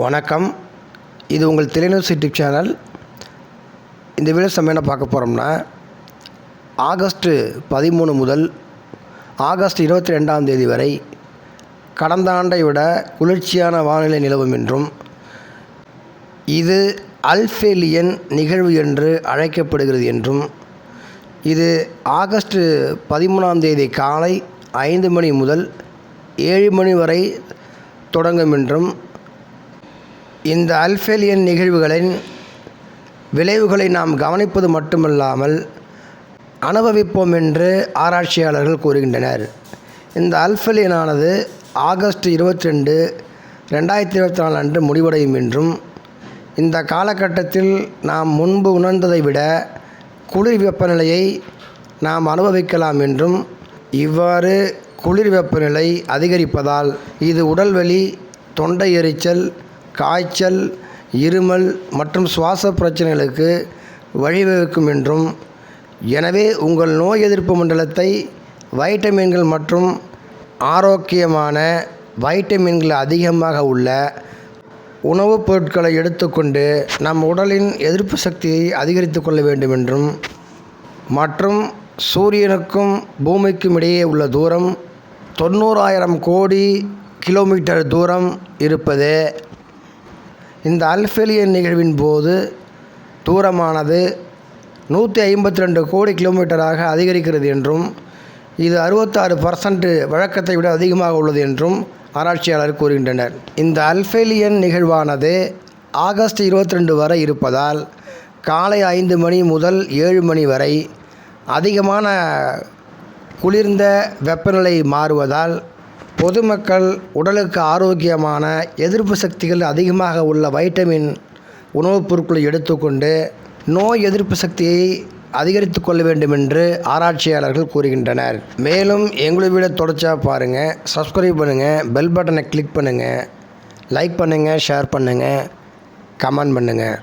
வணக்கம். இது உங்கள் தெளிநியூஸ் யூடியூப் சேனல் இந்த வீடியோஸ் நம்ம என்ன பார்க்க போகிறோம்னா ஆகஸ்ட்டு பதிமூணு முதல் ஆகஸ்ட் இருபத்தி ரெண்டாம் தேதி வரை கடந்த ஆண்டை விட குளிர்ச்சியான வானிலை நிலவும் என்றும் இது அல்ஃபேலியன் நிகழ்வு என்று அழைக்கப்படுகிறது என்றும் இது ஆகஸ்ட் பதிமூணாம் தேதி காலை ஐந்து மணி முதல் ஏழு மணி வரை தொடங்கும் என்றும் இந்த அல்ஃபெலியன் நிகழ்வுகளின் விளைவுகளை நாம் கவனிப்பது மட்டுமல்லாமல் அனுபவிப்போம் என்று ஆராய்ச்சியாளர்கள் கூறுகின்றனர். இந்த அல்ஃபெலியனானது ஆகஸ்ட் இருபத்தி ரெண்டு ரெண்டாயிரத்தி இருபத்தி நாலு அன்று முடிவடையும் என்றும் இந்த காலகட்டத்தில் நாம் முன்பு உணர்ந்ததை விட குளிர் வெப்பநிலையை நாம் அனுபவிக்கலாம் என்றும் இவ்வாறு குளிர் வெப்பநிலை அதிகரிப்பதால் இது உடல்வலி தொண்டை எரிச்சல் காய்ச்சல் இருமல் மற்றும் சுவாச பிரச்சனைகளுக்கு வழிவகுக்கும் என்றும் எனவே உங்கள் நோய் எதிர்ப்பு மண்டலத்தை வைட்டமின்கள் மற்றும் ஆரோக்கியமான வைட்டமின்கள் அதிகமாக உள்ள உணவுப் பொருட்களை எடுத்துக்கொண்டு நம் உடலின் எதிர்ப்பு சக்தியை அதிகரித்து கொள்ள வேண்டும் என்றும் மற்றும் சூரியனுக்கும் பூமிக்கும் இடையே உள்ள தூரம் தொண்ணூறாயிரம் கோடி கிலோமீட்டர் தூரம் இருப்பது இந்த அல்ஃபெலியன் நிகழ்வின் போது தூரமானது நூற்றி ஐம்பத்தி ரெண்டு கோடி கிலோமீட்டராக அதிகரிக்கிறது என்றும் இது அறுபத்தாறு பர்சன்ட் வழக்கத்தை விட அதிகமாக உள்ளது என்றும் ஆராய்ச்சியாளர் கூறுகின்றனர். இந்த அல்ஃபெலியன் நிகழ்வானது ஆகஸ்ட் இருபத்தி ரெண்டு வரை இருப்பதால் காலை ஐந்து மணி முதல் ஏழு மணி வரை அதிகமான குளிர்ந்த வெப்பநிலை மாறுவதால் பொதுமக்கள் உடலுக்கு ஆரோக்கியமான எதிர்ப்பு சக்திகள் அதிகமாக உள்ள வைட்டமின் உணவுப் பொருட்களை எடுத்துக்கொண்டு நோய் எதிர்ப்பு சக்தியை அதிகரித்து கொள்ள வேண்டும் என்று ஆராய்ச்சியாளர்கள் கூறுகின்றனர். மேலும் எங்களுடைய வீடியோ தொடர்ச்சியாக பாருங்கள் சப்ஸ்கிரைப் பண்ணுங்கள் பெல் பட்டனை கிளிக் பண்ணுங்கள் லைக் பண்ணுங்கள் ஷேர் பண்ணுங்கள் கமெண்ட் பண்ணுங்கள்